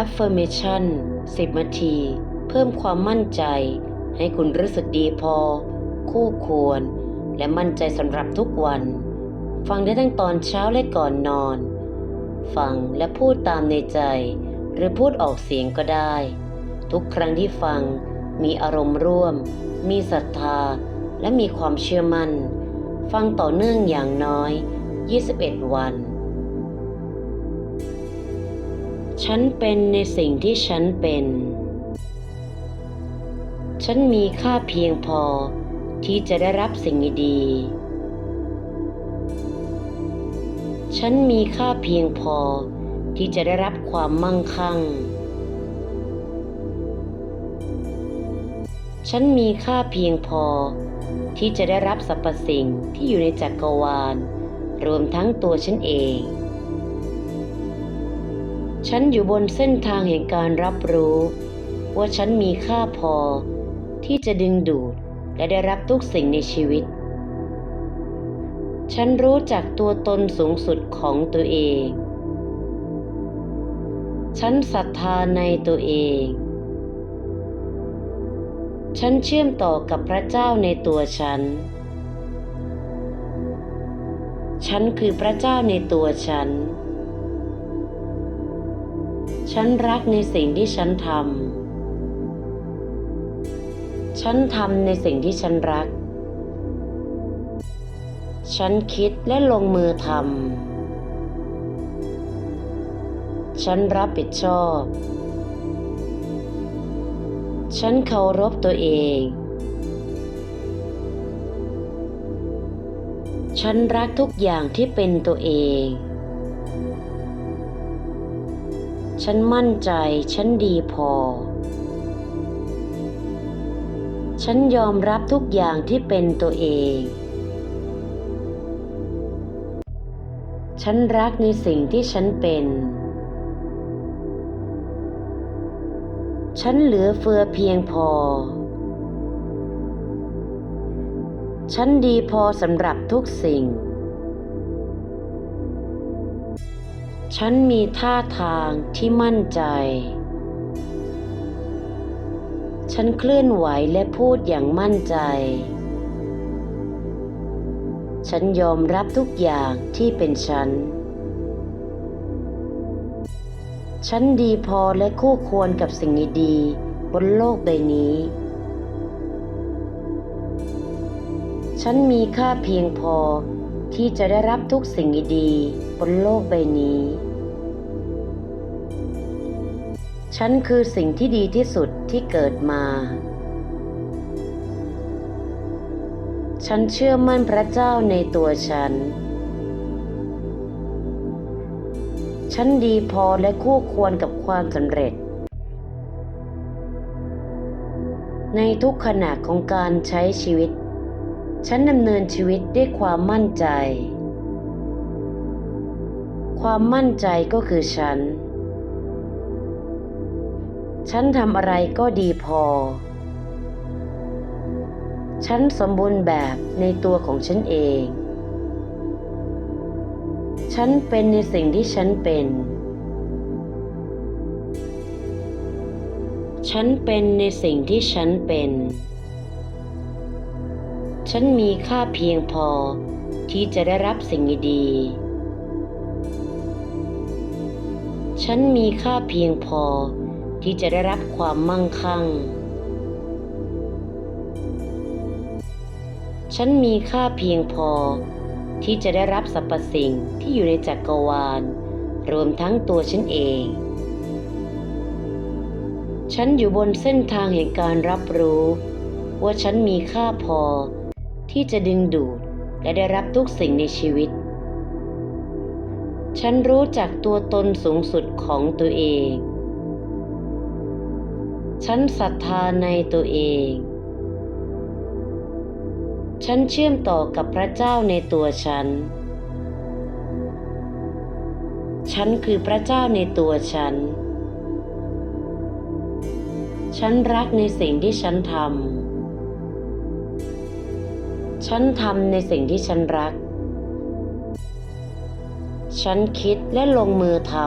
Affirmation 10นาที เพิ่มความมั่นใจ ให้คุณรู้สึกดีพอ คู่ควร และมั่นใจสำหรับทุกวัน ฟังได้ทั้งตอนเช้าและก่อนนอน ฟังและพูดตามในใจ หรือพูดออกเสียงก็ได้ ทุกครั้งที่ฟัง มีอารมณ์ร่วม มีศรัทธา และมีความเชื่อมั่น ฟังต่อเนื่องอย่างน้อย 21 วัน ฉันเป็นในสิ่งที่ฉันเป็น ฉันมีค่าเพียงพอที่จะได้รับสิ่งดี ฉันมีค่าเพียงพอที่จะได้รับความมั่งคั่ง ฉันมีค่าเพียงพอที่จะได้รับสรรพสิ่งที่อยู่ในจักรวาล รวมทั้งตัวฉันเอง ฉันอยู่บนเส้นทางแห่งการรับรู้ ว่าฉันมีค่าพอ ที่จะดึงดูดและได้รับทุกสิ่งในชีวิต ฉันรู้จักตัวตนสูงสุดของตัวเอง ฉันศรัทธาในตัวเอง ฉันเชื่อมต่อกับพระเจ้าในตัวฉัน ฉันคือพระเจ้าในตัวฉัน ฉันรักในสิ่งที่ฉันทำ ฉันทำในสิ่งที่ฉันรัก ฉันคิดและลงมือทำ ฉันรับผิดชอบ ฉันเคารพตัวเอง ฉันรักทุกอย่างที่เป็นตัวเอง ฉันมั่นใจ ฉันดีพอ ฉันยอมรับทุกอย่างที่เป็นตัวเอง ฉันรักในสิ่งที่ฉันเป็น ฉันเหลือเฟือเพียงพอ ฉันดีพอสำหรับทุกสิ่ง ฉันมีท่าทางที่มั่นใจ ฉันเคลื่อนไหวและพูดอย่างมั่นใจ ฉันยอมรับทุกอย่างที่เป็นฉัน ฉันดีพอและคู่ควรกับสิ่งดีๆบนโลกใบนี้ ฉันมีค่าเพียงพอ ที่จะได้รับทุกสิ่งดีบนโลกใบนี้ ฉันคือสิ่งที่ดีที่สุดที่เกิดมา ฉันเชื่อมั่นพระเจ้าในตัวฉัน ฉันดีพอและคู่ควรกับความสำเร็จ ในทุกขณะของการใช้ชีวิต ฉันดำเนินชีวิตด้วยความมั่นใจ ความมั่นใจก็คือฉัน ฉันทำอะไรก็ดีพอ ฉันสมบูรณ์แบบในตัวของฉันเอง ฉันเป็นในสิ่งที่ฉันเป็น ฉันเป็นในสิ่งที่ฉันเป็น ฉันมีค่าเพียงพอที่จะได้รับสิ่งดีๆ ฉันมีค่าเพียงพอที่จะได้รับความมั่งคั่ง ฉันมีค่าเพียงพอที่จะได้รับสรรพสิ่งที่อยู่ในจักรวาล รวมทั้งตัวฉันเอง ฉันอยู่บนเส้นทางแห่งการรับรู้ ว่าฉันมีค่าพอ ที่จะดึงดูดและได้รับทุกสิ่งในชีวิต ฉันรู้จักตัวตนสูงสุดของตัวเอง ฉันศรัทธาในตัวเอง ฉันเชื่อมต่อกับพระเจ้าในตัวฉัน ฉันคือพระเจ้าในตัวฉัน ฉันรักในสิ่งที่ฉันทำ ฉันทำในสิ่งที่ฉันรัก ฉันคิดและลงมือทำ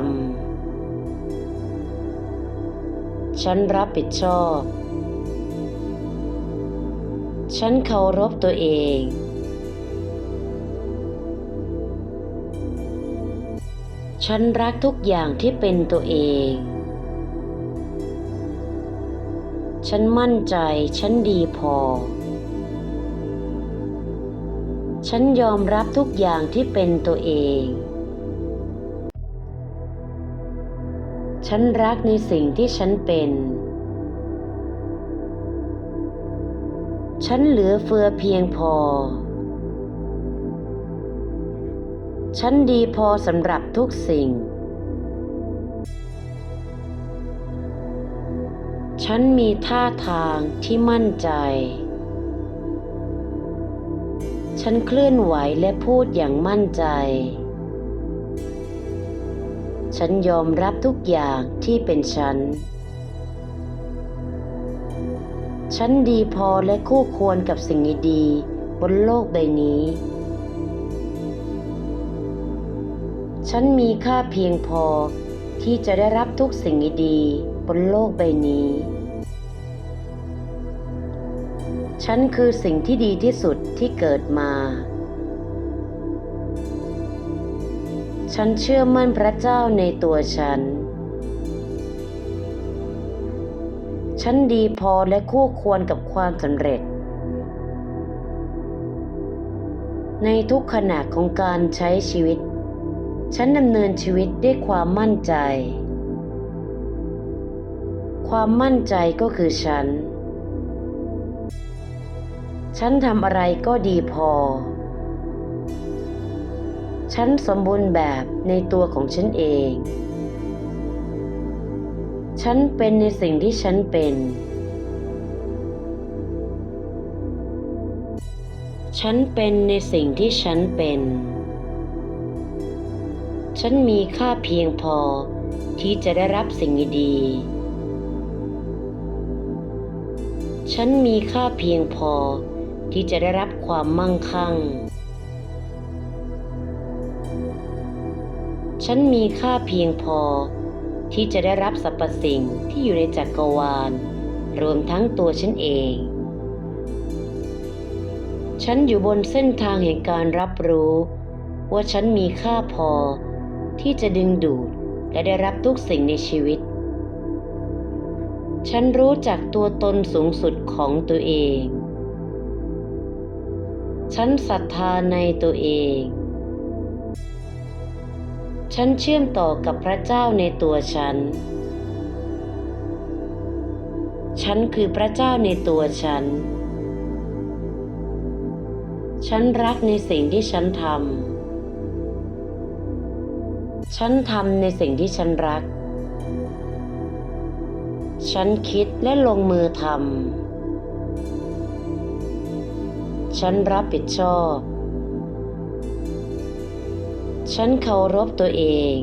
ฉันรับผิดชอบ ฉันเคารพตัวเอง ฉันรักทุกอย่างที่เป็นตัวเอง ฉันมั่นใจ ฉันดีพอ ฉันยอมรับทุกอย่างที่เป็นตัวเอง ฉันรักในสิ่งที่ฉันเป็น ฉันเหลือเฟือเพียงพอ ฉันดีพอสำหรับทุกสิ่ง ฉันมีท่าทางที่มั่นใจ ฉันเคลื่อนไหวและพูดอย่างมั่นใจ ฉันยอมรับทุกอย่างที่เป็นฉัน ฉันดีพอและคู่ควรกับสิ่งดีบนโลกใบนี้ ฉันมีค่าเพียงพอที่จะได้รับทุกสิ่งดีบนโลกใบนี้ ฉันคือสิ่งที่ดีที่สุดที่เกิดมา ฉันเชื่อมั่นพระเจ้าในตัวฉัน ฉันดีพอและคู่ควรกับความสำเร็จ ในทุกขณะของการใช้ชีวิต ฉันดำเนินชีวิตด้วยความมั่นใจ ความมั่นใจก็คือฉัน ฉันทำอะไรก็ดีพอ ฉันสมบูรณ์แบบในตัวของฉันเอง ฉันเป็นในสิ่งที่ฉันเป็น ฉันเป็นในสิ่งที่ฉันเป็น ฉันมีค่าเพียงพอที่จะได้รับสิ่งดีๆฉันมีค่าเพียงพอ ที่จะได้รับความมั่งคั่ง ฉันมีค่าเพียงพอ ที่จะได้รับสรรพสิ่งที่อยู่ในจักรวาล รวมทั้งตัวฉันเอง ฉันอยู่บนเส้นทางแห่งการรับรู้ ว่าฉันมีค่าพอ ที่จะดึงดูดและได้รับทุกสิ่งในชีวิต ฉันรู้จักตัวตนสูงสุดของตัวเอง ฉันศรัทธาในตัวเอง ฉันเชื่อมต่อกับพระเจ้าในตัวฉัน ฉันคือพระเจ้าในตัวฉัน ฉันรักในสิ่งที่ฉันทำ ฉันทำในสิ่งที่ฉันรัก ฉันคิดและลงมือทำ ฉันรับผิดชอบ ฉันเคารพตัวเอง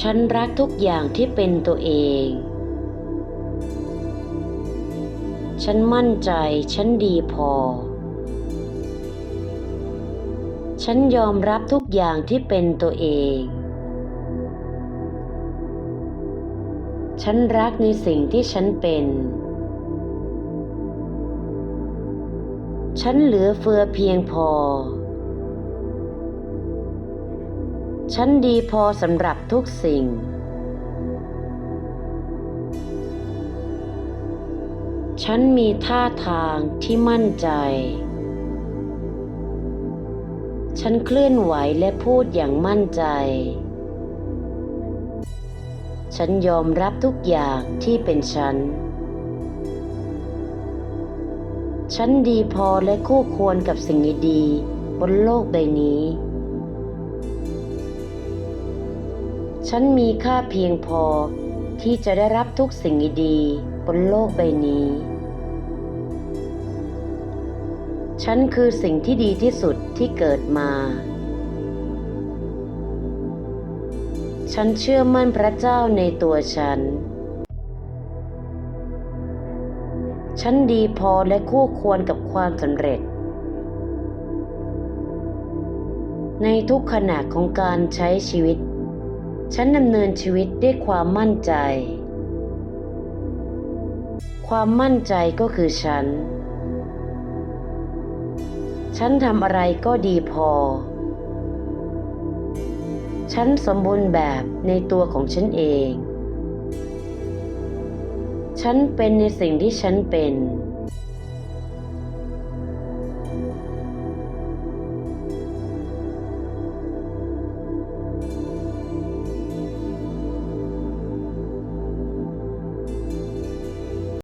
ฉันรักทุกอย่างที่เป็นตัวเอง ฉันมั่นใจ ฉันดีพอ ฉันยอมรับทุกอย่างที่เป็นตัวเอง ฉันรักในสิ่งที่ฉันเป็น ฉันเหลือเฟือเพียงพอ ฉันดีพอสำหรับทุกสิ่ง ฉันมีท่าทางที่มั่นใจ ฉันเคลื่อนไหวและพูดอย่างมั่นใจ ฉันยอมรับทุกอย่างที่เป็นฉัน ฉันดีพอและคู่ควรกับสิ่งดีๆบนโลกใบนี้ ฉันมีค่าเพียงพอที่จะได้รับทุกสิ่งดีๆบนโลกใบนี้ ฉันคือสิ่งที่ดีที่สุดที่เกิดมา ฉันเชื่อมั่นพระเจ้าในตัวฉัน ฉันดีพอและคู่ควรกับความสำเร็จ ในทุกขณะของการใช้ชีวิต ฉันดำเนินชีวิตด้วยความมั่นใจ ความมั่นใจก็คือฉัน ฉันทำอะไรก็ดีพอ ฉันสมบูรณ์แบบในตัวของฉันเอง ฉันเป็นในสิ่งที่ฉันเป็น